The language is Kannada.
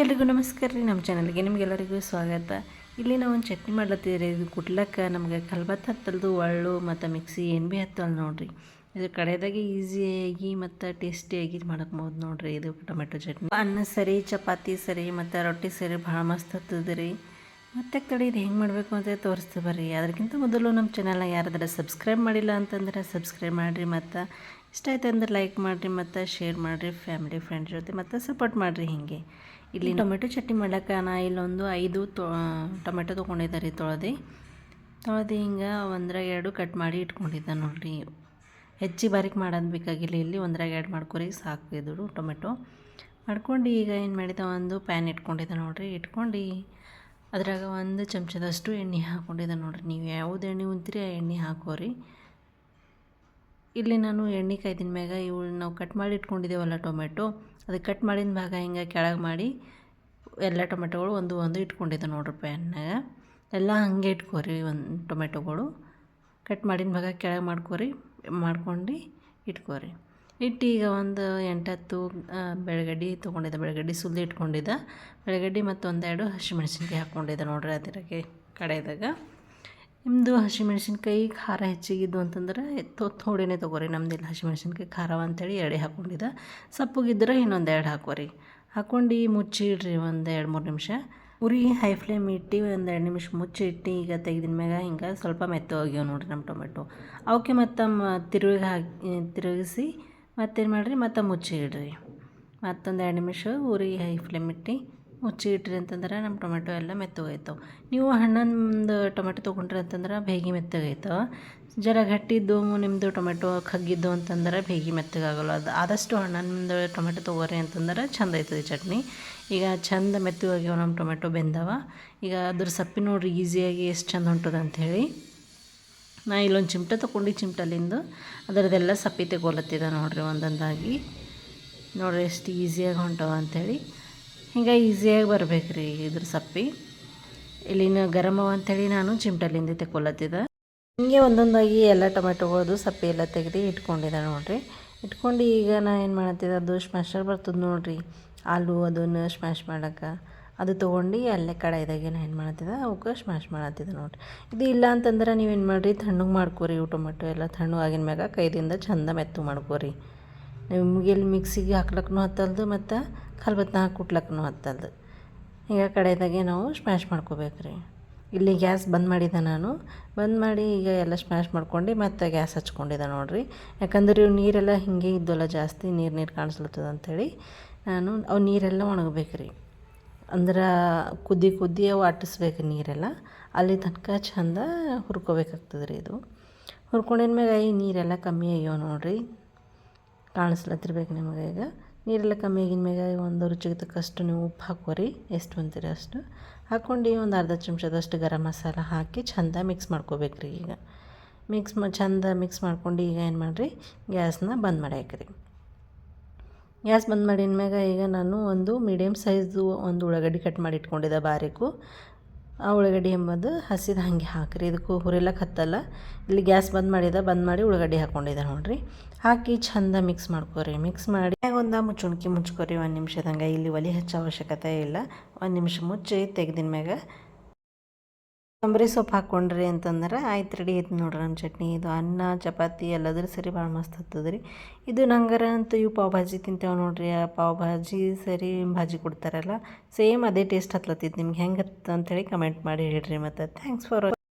ಎಲ್ರಿಗೂ ನಮಸ್ಕಾರ ರೀ, ನಮ್ಮ ಚಾನಲ್ಗೆ ನಿಮಗೆಲ್ಲರಿಗೂ ಸ್ವಾಗತ. ಇಲ್ಲಿ ನಾವು ಒಂದು ಚಟ್ನಿ ಮಾಡ್ಲತ್ತಿದ್ರೆ ಇದು ಕುಟ್ಲಕ್ಕೆ ನಮಗೆ ಕಲ್ಬತ್ತು ಹತ್ತಲ್ದು, ಒಳ್ಳು ಮತ್ತು ಮಿಕ್ಸಿ ಏನು ಭೀ ಹತ್ತಲ್ಲ ನೋಡ್ರಿ. ಇದು ಕಡೆದಾಗೆ ಈಸಿಯಾಗಿ ಮತ್ತು ಟೇಸ್ಟಿಯಾಗಿ ಮಾಡಕ್ಬೋದು ನೋಡ್ರಿ ಇದು ಟೊಮೆಟೊ ಚಟ್ನಿ. ಅನ್ನ ಸರಿ, ಚಪಾತಿ ಸರಿ, ಮತ್ತು ರೊಟ್ಟಿ ಸರಿ ಭಾಳ ಮಸ್ತ್ ಹತ್ತದ ರೀ. ಮತ್ತೆ ಕಡೆ ಇದು ಹೆಂಗೆ ಮಾಡಬೇಕು ಅಂತ ತೋರಿಸ್ತೀವಿ ಬರ್ರಿ. ಅದಕ್ಕಿಂತ ಮೊದಲು ನಮ್ಮ ಚಾನಲ್ನ ಯಾರಾದ್ರೆ ಸಬ್ಸ್ಕ್ರೈಬ್ ಮಾಡಿಲ್ಲ ಅಂತಂದ್ರೆ ಸಬ್ಸ್ಕ್ರೈಬ್ ಮಾಡಿರಿ ಮತ್ತು ಇಷ್ಟ ಆಯ್ತು ಅಂದ್ರೆ ಲೈಕ್ ಮಾಡಿರಿ, ಮತ್ತು ಶೇರ್ ಮಾಡಿರಿ ಫ್ಯಾಮಿಲಿ ಫ್ರೆಂಡ್ ಜೊತೆ ಮತ್ತು ಸಪೋರ್ಟ್ ಮಾಡಿರಿ ಹೀಗೆ. ಇಲ್ಲಿ ಟೊಮೆಟೊ ಚಟ್ನಿ ಮಾಡೋಕ್ಕೆ ನಾ ಇಲ್ಲೊಂದು ಐದು ಟೊಮೆಟೊ ತೊಗೊಂಡಿದ್ದೆ ರೀ ತೊಳೆದು. ತೊಳೆದು ಹಿಂಗೆ ಒಂದ್ರಾಗ ಎರಡು ಕಟ್ ಮಾಡಿ ಇಟ್ಕೊಂಡಿದ್ದೆ ನೋಡಿರಿ. ಹೆಚ್ಚಿ ಬಾರಿಕ್ ಮಾಡೋದು ಬೇಕಾಗಿಲ್ಲ, ಇಲ್ಲಿ ಒಂದ್ರಾಗ ಎರಡು ಮಾಡ್ಕೊರಿ ಸಾಕು ಟೊಮೆಟೊ. ಮಾಡ್ಕೊಂಡು ಈಗ ಏನು ಮಾಡಿದ್ದೆ ಒಂದು ಪ್ಯಾನ್ ಇಟ್ಕೊಂಡಿದ್ದೆ ನೋಡಿರಿ. ಇಟ್ಕೊಂಡು ಅದ್ರಾಗ ಒಂದು ಚಮಚದಷ್ಟು ಎಣ್ಣೆ ಹಾಕ್ಕೊಂಡಿದ್ದೆ ನೋಡಿರಿ. ನೀವು ಯಾವ್ದು ಎಣ್ಣೆ ಉಂತೀರಿ ಆ ಎಣ್ಣೆ ಹಾಕೋರಿ. ಇಲ್ಲಿ ನಾನು ಎಣ್ಣೆ ಕಾಯ್ದಿನ ಮ್ಯಾಗ ಇವು ನಾವು ಕಟ್ ಮಾಡಿ ಇಟ್ಕೊಂಡಿದ್ದೇವಲ್ಲ ಟೊಮೆಟೊ ಅದಕ್ಕೆ ಕಟ್ ಮಾಡಿದ ಭಾಗ ಹಿಂಗೆ ಕೆಳಗೆ ಮಾಡಿ ಎಲ್ಲ ಟೊಮೆಟೊಗಳು ಒಂದು ಒಂದು ಇಟ್ಕೊಂಡಿದ್ದೆ ನೋಡ್ರಿ ಪ್ಯಾನ್ನಾಗ ಎಲ್ಲ ಹಾಗೆ ಇಟ್ಕೋರಿ ಒಂದು ಟೊಮೆಟೊಗಳು ಕಟ್ ಮಾಡಿದ ಭಾಗ ಕೆಳಗೆ ಮಾಡ್ಕೋರಿ, ಮಾಡ್ಕೊಂಡು ಇಟ್ಕೋರಿ. ಇಟ್ಟು ಈಗ ಒಂದು ಎಂಟತ್ತು ಬೆಳಗಡ್ಡಿ ತೊಗೊಂಡಿದ್ದೆ, ಬೆಳಗಡ್ಡಿ ಸುಲ್ದು ಇಟ್ಕೊಂಡಿದ್ದೆ. ಬೆಳಗಡ್ಡಿ ಮತ್ತು ಒಂದೆರಡು ಹಸಿಮೆಣ್ಸಿನ್ಕಾಯಿ ಹಾಕ್ಕೊಂಡಿದ್ದೆ ನೋಡ್ರಿ ಅದಕ್ಕೆ ಕಡೆದಾಗ. ನಿಮ್ಮದು ಹಸಿಮೆಣ್ಸಿನ್ಕಾಯಿ ಖಾರ ಹೆಚ್ಚಿಗಿದ್ದು ಅಂತಂದ್ರೆ, ತೊ, ಥೋಡಿನೇ ತೊಗೋರಿ. ನಮ್ದಿಲ್ಲ ಹಸಿಮೆಣ್ಸಿನ್ಕಾಯಿ ಖಾರ ಅಂತೇಳಿ ಎರಡೇ ಹಾಕ್ಕೊಂಡಿದ್ದೆ ಸಪ್ಪಗಿದ್ರೆ ಇನ್ನೊಂದು ಎರಡು ಹಾಕೋರಿ ಹಾಕ್ಕೊಂಡು ಮುಚ್ಚಿ ಇಡ್ರಿ ಒಂದು ಎರಡು ಮೂರು ನಿಮಿಷ. ಉರಿ ಹೈ ಫ್ಲೇಮ್ ಇಟ್ಟು ಒಂದು ಎರಡು ನಿಮಿಷ ಮುಚ್ಚಿ ಇಟ್ಟು ಈಗ ತೆಗೆದಿನ ಮ್ಯಾಗ ಹಿಂಗೆ ಸ್ವಲ್ಪ ಮೆತ್ತ ಹೋಗ್ಯಾವ ನೋಡಿರಿ ನಮ್ಮ ಟೊಮೆಟೊ. ಅವಕ್ಕೆ ಮತ್ತು ತಿರುಗಿ ಹಾಕಿ ತಿರುಗಿಸಿ ಮತ್ತೇನು ಮಾಡಿರಿ, ಮತ್ತೆ ಮುಚ್ಚಿ ಇಡ್ರಿ ಮತ್ತೊಂದು ಎರಡು ನಿಮಿಷ ಉರಿ ಹೈ ಫ್ಲೇಮ್ ಇಟ್ಟು. ಮುಚ್ಚಿ ಇಟ್ರಿ ಅಂತಂದ್ರೆ ನಮ್ಮ ಟೊಮೆಟೊ ಎಲ್ಲ ಮೆತ್ತಗಾಯ್ತವೆ ನೀವು ಹಣ್ಣೊಂದು ಟೊಮೆಟೊ ತೊಗೊಂಡ್ರಿ ಅಂತಂದ್ರೆ ಬೇಗಿ ಮೆತ್ತಗಾಯ್ತವೆ ಜರ ಗಟ್ಟಿದ್ದು ನಿಮ್ಮದು ಟೊಮೆಟೊ ಖಗ್ಗಿದ್ದು ಅಂತಂದ್ರೆ ಬೇಗಿ ಮೆತ್ತಗಾಗಲ್ಲ. ಅದು ಆದಷ್ಟು ಹಣ್ಣೊಂದು ಟೊಮೆಟೊ ತೊಗೋರಿ ಅಂತಂದ್ರೆ ಚಂದ ಆಯ್ತದೆ ಚಟ್ನಿ. ಈಗ ಚಂದ ಮೆತ್ತಗಾಗ್ಯಾವ ನಮ್ಮ ಟೊಮೆಟೊ ಬೆಂದವ. ಈಗ ಅದ್ರ ಸಪ್ಪಿ ನೋಡ್ರಿ, ಈಸಿಯಾಗಿ ಎಷ್ಟು ಚಂದ ಹೊಂಟದ ಅಂಥೇಳಿ ನಾ ಇಲ್ಲೊಂದು ಚಿಮಟ ತೊಗೊಂಡು, ಚಿಮಟಲಿಂದು ಅದರದೆಲ್ಲ ಸಪ್ಪಿ ತೆಗೋಲತ್ತಿದ ನೋಡ್ರಿ ಒಂದೊಂದಾಗಿ. ನೋಡ್ರಿ ಎಷ್ಟು ಈಸಿಯಾಗಿ ಹೊಂಟವ ಅಂಥೇಳಿ ಹಿಂಗೆ ಈಸಿಯಾಗಿ ಬರ್ಬೇಕು ರೀ ಇದ್ರ ಸಪ್ಪಿ. ಇಲ್ಲಿನ ಗರಮವ ಅಂಥೇಳಿ ನಾನು ಚಿಮಟಲಿಂದ ತೆಕ್ಕೊಲತ್ತಿದ್ದೆ ಹಿಂಗೆ ಒಂದೊಂದಾಗಿ ಎಲ್ಲ ಟೊಮೆಟೊಗಳದು, ಸಪ್ಪೆ ಎಲ್ಲ ತೆಗೆದು ಇಟ್ಕೊಂಡಿದ್ದೆ ನೋಡಿರಿ. ಇಟ್ಕೊಂಡು ಈಗ ನಾ ಏನು ಮಾಡತ್ತಿದ್ದೆ, ಅದು ಸ್ಮ್ಯಾಶರ್ ಬರ್ತದೆ ನೋಡಿರಿ. ಆಲೂ ಅದನ್ನು ಸ್ಮ್ಯಾಶ್ ಮಾಡೋಕೆ ಅದು ತೊಗೊಂಡು ಅಲ್ಲೇ ಕಡಾಯಿದಾಗೆ ನಾ ಏನು ಮಾಡತ್ತಿದ್ದೆ, ಅವಕ್ಕೆ ಸ್ಮ್ಯಾಶ್ ಮಾಡತ್ತಿದ್ದೆ ನೋಡಿರಿ. ಇದು ಇಲ್ಲ ಅಂತಂದ್ರೆ ನೀವೇನು ಮಾಡಿರಿ, ತಣ್ಣಗೆ ಮಾಡ್ಕೋರಿ ಟೊಮೆಟೊ ಎಲ್ಲ ತಣ್ಣು ಆಗಿನ ಮ್ಯಾಗ ಕೈದಿಂದ ಚಂದ ಮೆತ್ತು ಮಾಡ್ಕೊರಿ. ನಿಮ್ಗೆ ಇಲ್ಲಿ ಮಿಕ್ಸಿಗೆ ಹಾಕ್ಲಕ್ಕೂ ಹತ್ತಲ್ದು ಮತ್ತು ಕಲ್ಬತ್ನ ಕುಟ್ಲಕ್ಕೂ ಹತ್ತಲ್ದು. ಈಗ ಕಡೆದಾಗೆ ನಾವು ಸ್ಮ್ಯಾಶ್ ಮಾಡ್ಕೋಬೇಕು ರೀ. ಇಲ್ಲಿ ಗ್ಯಾಸ್ ಬಂದ್ ಮಾಡಿದ್ದೆ ನಾನು. ಬಂದ್ ಮಾಡಿ ಈಗ ಎಲ್ಲ ಸ್ಮ್ಯಾಶ್ ಮಾಡ್ಕೊಂಡು ಮತ್ತೆ ಗ್ಯಾಸ್ ಹಚ್ಕೊಂಡಿದ್ದೆ ನೋಡಿರಿ. ಯಾಕಂದ್ರೆ ಇವು ನೀರೆಲ್ಲ ಹಿಂಗೆ ಇದ್ದಲ್ಲ ಜಾಸ್ತಿ, ನೀರು ನೀರು ಕಾಣಿಸ್ಲತ್ತದ ಅಂಥೇಳಿ ನಾನು ಅವು ನೀರೆಲ್ಲ ಒಣಗಬೇಕು ರೀ. ಅಂದ್ರೆ ಕುದಿ ಕುದಿ ಅವು ಅಟ್ಟಿಸ್ಬೇಕು ನೀರೆಲ್ಲ. ಅಲ್ಲಿ ತನಕ ಚಂದ ಹುರ್ಕೋಬೇಕಾಗ್ತದೆ ರೀ ಇದು. ಹುರ್ಕೊಂಡಿದ್ಮ್ಯಾಗ ಈ ನೀರೆಲ್ಲ ಕಮ್ಮಿ ಆಗ್ಯಾವ ನೋಡಿರಿ. ಕಾಣಿಸ್ಲತ್ತಿರ್ಬೇಕು ನಿಮಗೆ ಈಗ. ನೀರೆಲ್ಲ ಕಮ್ಮಿ ಆಗಿನ ಮ್ಯಾಗ ಒಂದು ರುಚಿಗೆ ತಕ್ಕಷ್ಟು ನೀವು ಉಪ್ಪು ಹಾಕೋರಿ ಎಷ್ಟು ಅಂತೀರಿ ಅಷ್ಟು. ಹಾಕ್ಕೊಂಡು ಒಂದು ಅರ್ಧ ಚಮಚದಷ್ಟು ಗರಂ ಮಸಾಲ ಹಾಕಿ ಚೆಂದ ಮಿಕ್ಸ್ ಮಾಡ್ಕೋಬೇಕ್ರಿ ಈಗ. ಮಿಕ್ಸ್ ಮಾ, ಚಂದ ಮಿಕ್ಸ್ ಮಾಡ್ಕೊಂಡು ಈಗ ಏನು ಮಾಡಿರಿ? ಗ್ಯಾಸ್ನ ಬಂದ್ ಮಾಡ್ಯಾಕ್ರಿ ಗ್ಯಾಸ್ ಬಂದ್ ಮಾಡಿದ ಈಗ ನಾನು ಒಂದು ಮೀಡಿಯಮ್ ಸೈಜು ಒಂದು ಉಳ್ಳಾಗಡ್ಡಿ ಕಟ್ ಮಾಡಿ ಇಟ್ಕೊಂಡಿದ್ದೆ ಬಾರೀಕು ಉಳ್ಳಾಗಡ್ಡಿ ಎಂಬುದು ಹಸಿದ ಹಾಗೆ ಹಾಕಿರಿ. ಇದಕ್ಕೂ ಹುರಿಲಕ್ಕೆ ಹತ್ತಲ್ಲ ಇಲ್ಲಿ ಗ್ಯಾಸ್ ಬಂದ್ ಮಾಡಿದ, ಬಂದ್ ಮಾಡಿ ಉಳ್ಳಾಗಡ್ಡಿ ಹಾಕೊಂಡಿದ್ದೆ ನೋಡಿರಿ. ಹಾಕಿ ಚಂದ ಮಿಕ್ಸ್ ಮಾಡ್ಕೊರಿ. ಮಿಕ್ಸ್ ಮಾಡಿ ಒಂದು ಮುಚ್ಚುಣ್ಕಿ ಮುಚ್ಕೊರಿ ಒಂದು ನಿಮಿಷದಂಗೆ. ಇಲ್ಲಿ ಒಲೆ ಹಚ್ಚೋ ಅವಶ್ಯಕತೆ ಇಲ್ಲ. ಒಂದು ನಿಮಿಷ ಮುಚ್ಚಿ ತೆಗ್ದಿನ ಮ್ಯಾಗ ಕೊಬ್ಬರಿ ಸೊಪ್ಪು ಹಾಕ್ಕೊಂಡ್ರಿ ಅಂತಂದ್ರೆ ಆಯ್ತು ರೆಡಿ ಐತೆ ನೋಡ್ರಿ ನಮ್ಮ ಚಟ್ನಿ. ಇದು ಅನ್ನ, ಚಪಾತಿ ಎಲ್ಲದ್ರ ಸರಿ ಭಾಳ ಮಸ್ತ್ ಆಗ್ತದ್ರಿ. ಇದು ನಂಗಾರ ಅಂತ ಇವು ಪಾವ್ ಭಾಜಿ ತಿಂತೇವೆ ನೋಡ್ರಿ. ಆ ಪಾವ್ ಭಾಜಿ ಸರಿ ಭಾಜಿ ಕೊಡ್ತಾರಲ್ಲ, ಸೇಮ್ ಅದೇ ಟೇಸ್ಟ್ ಹತ್ಲತ್ತಿತ್ತು ನಿಮ್ಗೆ ಹೆಂಗೆ ಹತ್ತ ಹೇಳಿ ಕಮೆಂಟ್ ಮಾಡಿ ಹೇಳ್ರಿ ಮತ್ತು. Thanks for